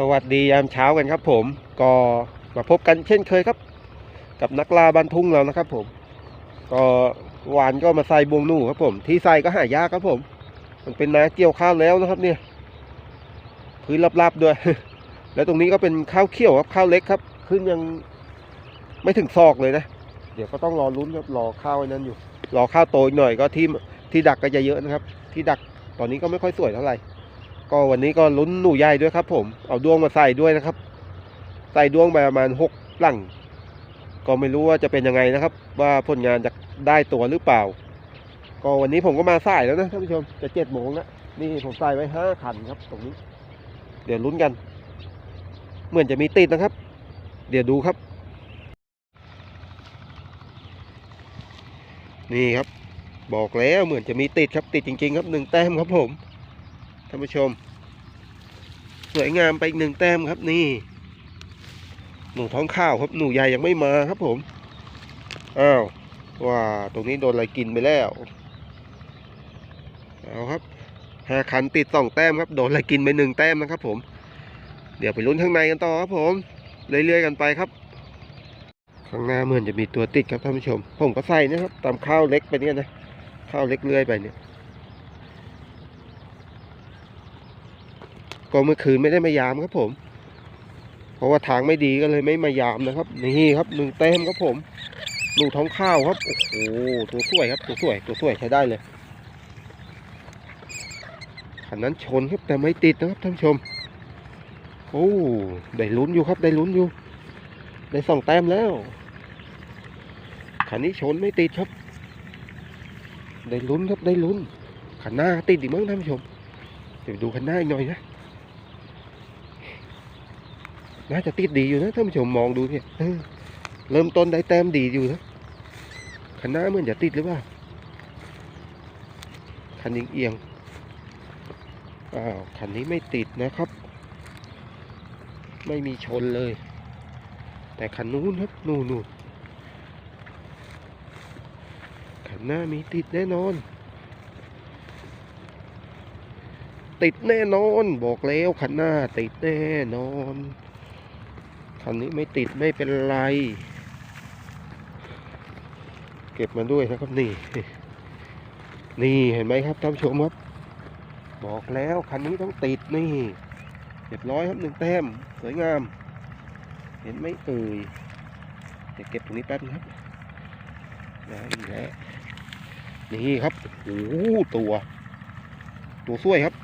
สวัสดียามเช้ากันครับผมก็มาพบกันเช่นเคยครับ กับนักล่าบ้านทุ่งเรานะครับผม ก็หวานก็มาใส่บวงหนูครับผม ที่ใส่ก็หายากครับผม มันเป็นนาเกี่ยวข้าวแล้วนะครับเนี่ยพื้นราบๆด้วย แล้วตรงนี้ก็เป็นข้าวเขี้ยวครับข้าวเล็กครับ ขึ้นยังไม่ถึงซอกเลยนะ เดี๋ยวก็ต้องรอลุ้นครับรอข้าวอ้นั้นอยู่ รอข้าวโตอีกหน่อยก็ที่ที่ดักก็จะเยอะนะครับ ที่ดักตอนนี้ก็ไม่ค่อยสวยเท่าไหร่ ก็วันนี้ก็ลุ้นหนูใหญ่ด้วยครับ ผมเอาดวงมาใส่ด้วยนะครับ ใส่ดวงไปประมาณหกหลังก็ไม่รู้ว่าจะเป็นยังไงนะครับ ว่าผลงานจะได้ตัวหรือเปล่า ก็วันนี้ผมก็มาสายแล้วนะท่านผู้ชมจะเจ็ดโมงแล้วนี่ผมใส่ไว้ห้าคันครับ ตรงนี้ เดี๋ยวลุ้นกัน เหมือนจะมีติดนะครับ เดี๋ยวดูครับ นี่ครับ บอกแล้วเหมือนจะมีติดครับติดจริง ๆ ครับหนึ่งแต้มครับผมานผู้ชม สวยงามไปอีกหนึ่งแต้มครับนี่ หนูท้องข้าวครับหนูใหญ่ยังไม่มาครับผม อ้าวว่าตรงนี้โดนอะไรกินไปแล้วเอาครับห้าคันติดสองแต้มครับโดนอะไรกินไปหนึ่งแต้มนะครับผม เดี๋ยวไปลุ้นข้างในกันต่อครับผมเรื่อยๆกันไปครับ ข้างหน้าเหมือนจะมีตัวติดครับท่านผู้ชม ผมก็ใส่นะครับตามข้าวเล็กไปเนี่ยนะข้าวเล็กเลื่อยไปเนี่ย ก็เมื่อคืนไม่ได้มายามครับผม เพราะว่าทางไม่ดีก็เลยไม่มายามนะครับ นี่ครับหนึ่งเต็มครับผมลูกท้องข้าวครับ โอ้โห ตัวสวยครับ ตัวสวย ตัวสวยใช้ได้เลยขันนั้นชนครับแต่ไม่ติดนะครับท่านชม โอ้ ได้ลุ้นอยู่ครับ ได้ลุ้นอยู่ ได้สองแต้มแล้วขันนี้ชนไม่ติดครับ ได้ลุ้นครับ ได้ลุ้นขันหน้าติดอีกมั้งท่านผู้ชม เดี๋ยวดูขันหน้าอีกหน่อยนะ น่าจะติดดีอยู่นะท่านผู้ชมมองดูเนี่ยเริ่มต้นได้แต้มดีอยู่นะคันหน้าเหมือนจะติดหรือเปล่าคันยิงเอียงๆอ้าวคันนี้ไม่ติดนะครับ ไม่มีชนเลย แต่คันนู้นครับนู่นนู่นคันหน้ามีติดแน่นอน ติดแน่นอน บอกแล้วคันหน้าติดแน่นอน คันนี้ไม่ติดไม่เป็นไร เก็บมาด้วยนะครับนี่ นี่เห็นไหมครับท่านผู้ชมครับ บอกแล้วคันนี้ต้องติดนี่เรียบร้อยครับหนึ่งแต้มสวยงาม เห็นไหมเอ่ยเดี๋ยวเก็บตรงนี้แป๊บนึงครับได้แล้วนี่ครับโอ้ตัว ตัวสวยครับ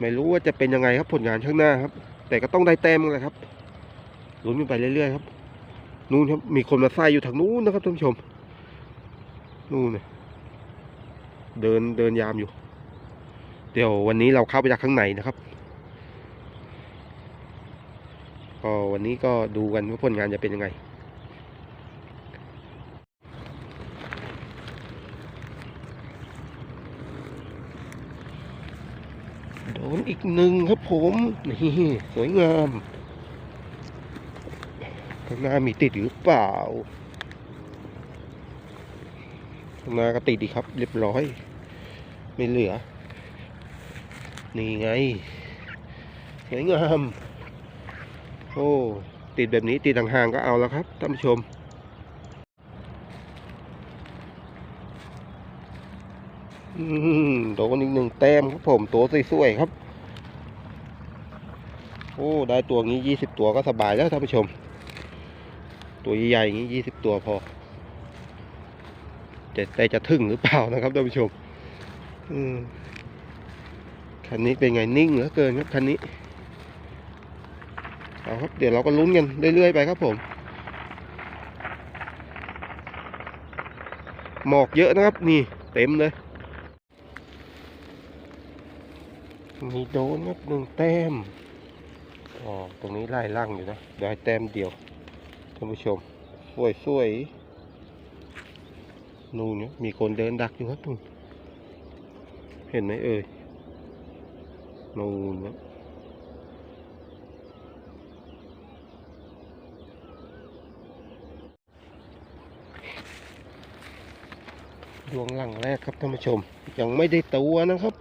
ไม่รู้ว่าจะเป็นยังไงครับผลงานข้างหน้าครับ แต่ก็ต้องได้แต้มแหละครับลุ้นกันไปเรื่อยๆครับ นู่นครับ มีคนมาใส่อยู่ทางนู้นนะครับท่านผู้ชม นู่นน่ะเดินเดินยามอยู่ เดี๋ยววันนี้เราเข้าไปจากข้างในนะครับ ก็วันนี้ก็ดูกันว่าผลงานจะเป็นยังไง โดน อีกหนึ่งครับผมนี่สวยงามข้างหน้ามีติดหรือเปล่าข้างหน้าก็ติดดีครับ เรียบร้อย ไม่เหลือ นี่ไงสวยงามโอ้ติดแบบนี้ติดห่างๆก็เอาแล้วครับท่านผู้ชมอืมโดนอีกหนึ่งแต้มครับผมตัวสวยๆครับ โอ้ได้ตัวงี้ยี่สิบตัวก็สบายแล้วท่านผู้ชม ตัวใหญ่ๆอย่างงี้ยี่สิบตัวพอจะแต่จะถึงหรือเปล่านะครับท่านผู้ชมอืมคันนี้เป็นไงนิ่งเหลือเกินครับคันนี้เอาครับเดี๋ยวเราก็ลุ้นกันเรื่อยๆไปครับผมหมอกเยอะนะครับนี่เต็มเลยมีโดนครับหนึ่งแต้ม อ๋อตรงนี้ไล่ล่างอยู่นะได้แต้มเดียวท่านผู้ชมสวยสวยนู่นเนี่ยมีคนเดินดักอยู่ครับนู่นเห็นไหมเอ่ยนู่นนะดวงหลังแรกครับท่านผู้ชม ยังไม่ได้ตัวนะครับ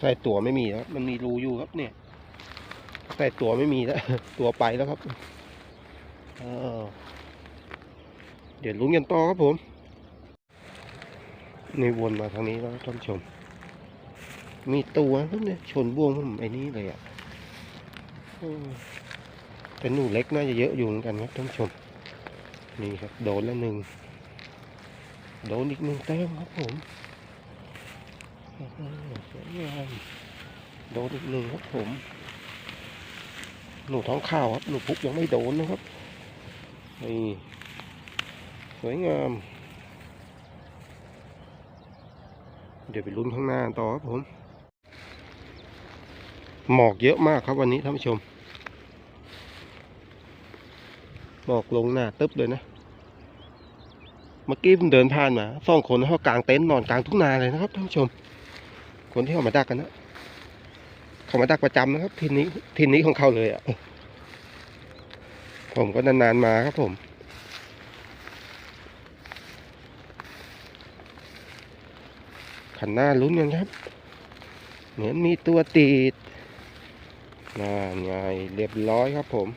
ใส่ตัวไม่มีแล้วมันมีรูอยู่ครับเนี่ย ใส่ตัวไม่มีแล้วตัวไปแล้วครับเดี๋ยวลุ้นกันต่อครับผมนี่วนมาทางนี้แล้วท่านชม มีตัวครับเนี่ยชนบ่วงผมไอ้นี่เลยอะอืมเป็นหนูเล็กน่าจะเยอะอยู่เหมือนกันครับท่านชม นี่ครับโดนแล้วหนึ่งโดนอีกหนึ่งแต้มครับผมสวยงามโดนอีกหนึ่งครับผม หนูท้องข้าวครับหนูพุกยังไม่โดนนะครับนี่สวยงาม เดี๋ยวไปลุ้นข้างหน้าต่อครับผม หมอกเยอะมากครับวันนี้ท่านผู้ชม หมอกลงหน้าตึ๊บเลยนะเมื่อกี้ผมเดินผ่านมาสองคนเขากางเต็นท์นอนกลางทุ่งนาเลยนะครับท่านผู้ชม คนที่เขามาดักกันนะ เขามาดักประจำนะครับทีนี้ทีนี้ของเขาเลยอะผมก็นานๆมาครับผมขันหน้าลุ้นกันครับ เหมือนมีตัวติดน่าไงเรียบร้อยครับผม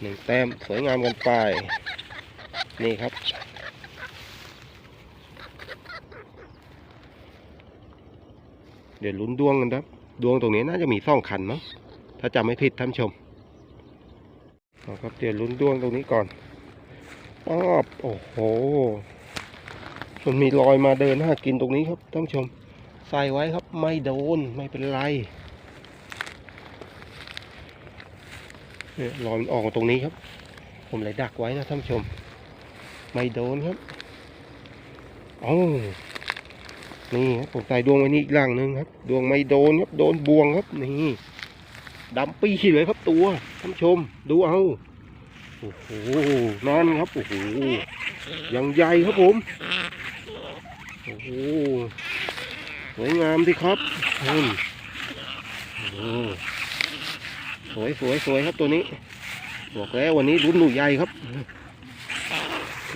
หนึ่งแต้มสวยงามกันไป นี่ครับ เดี๋ยวลุ้นดวงกันครับ ดวงตรงนี้น่าจะมีสองคันมั้งถ้าจำไม่ผิดท่านชมเอาครับเดี๋ยวลุ้นดวงตรงนี้ก่อนอ้อบโอ้โหมันมีรอยมาเดินหากินตรงนี้ครับท่านชม ใส่ไว้ครับไม่โดนไม่เป็นไรเนี่ยรอยมันออกตรงนี้ครับ ผมเลยดักไว้นะท่านชม ไม่โดนครับเอ้ นี่ครับผมใส่ดวงไว้นี่อีกหลังหนึ่งครับ ดวงไม่โดนครับโดนบวงครับนี่ดำปีเลยครับตัวท่านชม ดูเอาโอ้โหนั่นครับโอ้โหยังใหญ่ครับผมโอ้โหสวยงามสิครับอืมโอ้สวยสวยสวยครับตัวนี้บอกแล้ววันนี้ลุ้นหนูใหญ่ครับ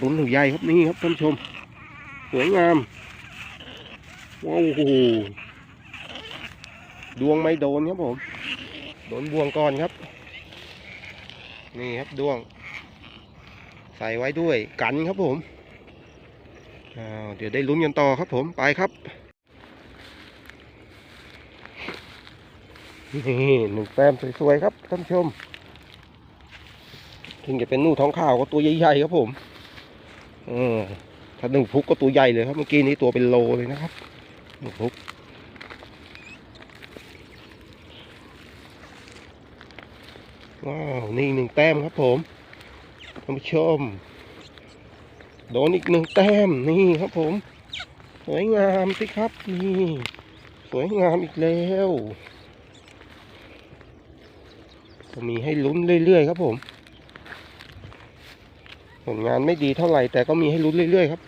ลุ้นหนูใหญ่ครับนี่ครับท่านชม สวยงาม โอ้โหดวงไม่โดนครับผม โดนบวงก่อนครับ นี่ครับดวง ใส่ไว้ด้วยกันครับผมอ้าวเดี๋ยวได้ลุ้นกันต่อครับผมไปครับนี่หนึ่งแต้มสวยๆครับท่านชม ถึงจะเป็นนู่ท้องขาวก็ตัวใหญ่ๆครับผมเออถ้าหนึ่งพุกก็ตัวใหญ่เลยครับเมื่อกี้นี้ตัวเป็นโลเลยนะครับ หนึ่งพุกว้าว นี่หนึ่งแต้มครับผมท่านผู้ชม โดนอีกหนึ่งแต้ม นี่ครับผม สวยงามสิครับ นี่ สวยงามอีกแล้วก็มีให้ลุ้นเรื่อยๆครับผม ผลงานไม่ดีเท่าไหร่แต่ก็มีให้ลุ้นเรื่อยๆครับ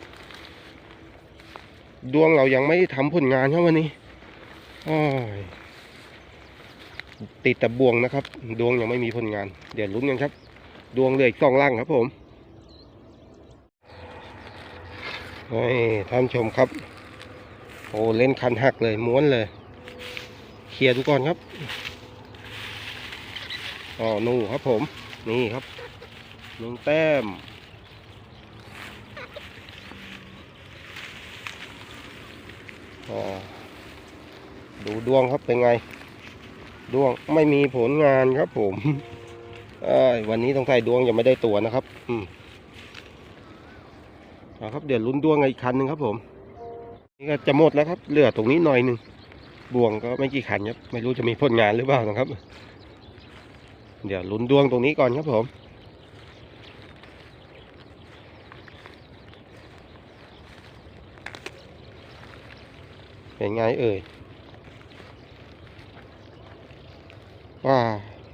ดวงเรายังไม่ได้ทำผลงานครับวันนี้ติดแต่บวงนะครับ ดวงยังไม่มีผลงาน เดี๋ยวลุ้นกันครับ ดวงเลืออีกสองล่างครับผมนี่ท่านชมครับ โอ้เล่นคันหักเลยม้วนเลย เคลียร์ดูก่อนครับอ๋อนูครับผม นี่ครับหนึ่งแต้มอ๋อ ดูดวงครับเป็นไง ดวงไม่มีผลงานครับผมวันนี้ต้องใส่ดวงยังไม่ได้ตัวนะครับ อืมเอาครับเดี๋ยวลุ้นดวงอีกคันหนึ่งครับผมนี่ก็จะหมดแล้วครับเหลือตรงนี้หน่อยหนึ่งบ่วงก็ไม่กี่คันครับ ไม่รู้จะมีผลงานหรือเปล่านะครับ เดี๋ยวลุ้นดวงตรงนี้ก่อนครับผม เป็นไงเอ่ยว่า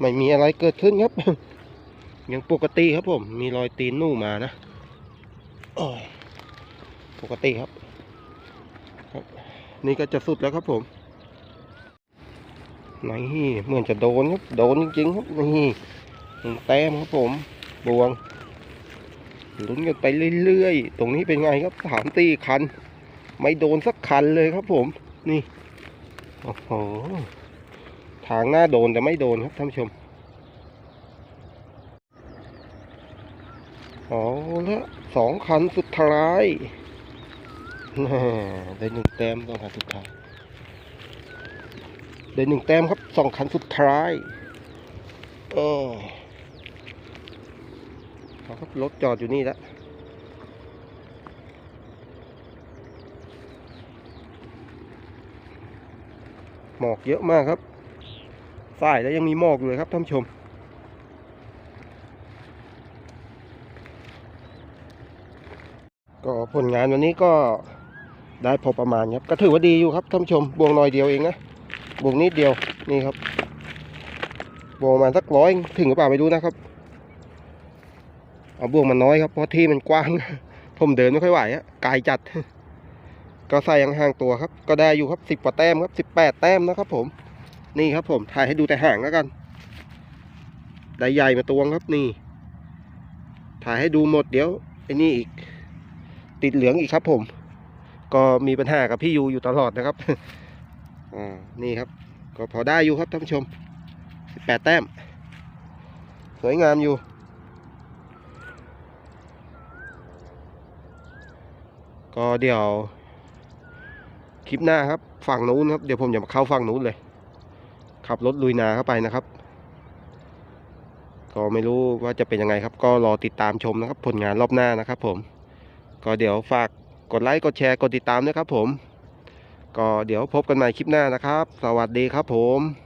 ไม่มีอะไรเกิดขึ้นครับ ยังปกติครับผม มีรอยตีนนู่มานะปกติครับ นี่ก็จะสุดแล้วครับผมนี่เหมือนจะโดนครับ โดนจริงๆครับนี่แต้มครับผมบวงลุ้นกันไปเรื่อยๆ ตรงนี้เป็นไงครับสามตีคัน ไม่โดนสักคันเลยครับผม นี่ โอ้โห ทางหน้าโดนแต่ไม่โดนครับท่านผู้ชมเอาละสองคันสุดท้ายได้หนึ่งแต้มสองคันสุดท้าย ได้หนึ่งแต้มครับสองคันสุดท้ายเออเอารถจอดอยู่นี่แล้ว หมอกเยอะมากครับสายแล้วยังมีหมอกอยู่เลยครับท่านผู้ชม ก็ผลงานวันนี้ก็ได้พอประมาณครับก็ถือว่าดีอยู่ครับท่านผู้ชมบวงน้อยเดียวเองนะบวงนิดเดียวนี่ครับบวงประมาณสักร้อยถึงหรือเปล่าไม่รู้นะครับเอาบวงมันน้อยครับเพราะที่มันกว้างผมเดินไม่ค่อยไหวอะไกลจัด ก็ใส่ยังห่างๆตัวครับ ก็ได้อยู่ครับสิบกว่าแต้มครับสิบแปดแต้มนะครับ ผม นี่ครับ ผมถ่ายให้ดูแต่ห่างแล้วกันได้ใหญ่มาตวงครับนี่ ถ่ายให้ดูหมดเดี๋ยวไอ้นี่อีก ติดเหลืองอีกครับ ผม ก็มีปัญหากับพี่ยูอยู่ตลอดนะครับอ่านี่ครับ ก็พอได้อยู่ครับท่านผู้ชมสิบแปดแต้ม สวยงามอยู่ก็เดี๋ยว คลิปหน้าครับ ฝั่งนู้นครับ เดี๋ยวผมจะมาเข้าฝั่งนู้นเลย ขับรถลุยนาเข้าไปนะครับ ก็ไม่รู้ว่าจะเป็นยังไงครับ ก็รอติดตามชมนะครับ ผลงานรอบหน้านะครับ ผม ก็เดี๋ยวฝากกดไลค์กดแชร์กดติดตามด้วยครับ ผม ก็เดี๋ยวพบกันใหม่คลิปหน้านะครับ สวัสดีครับผม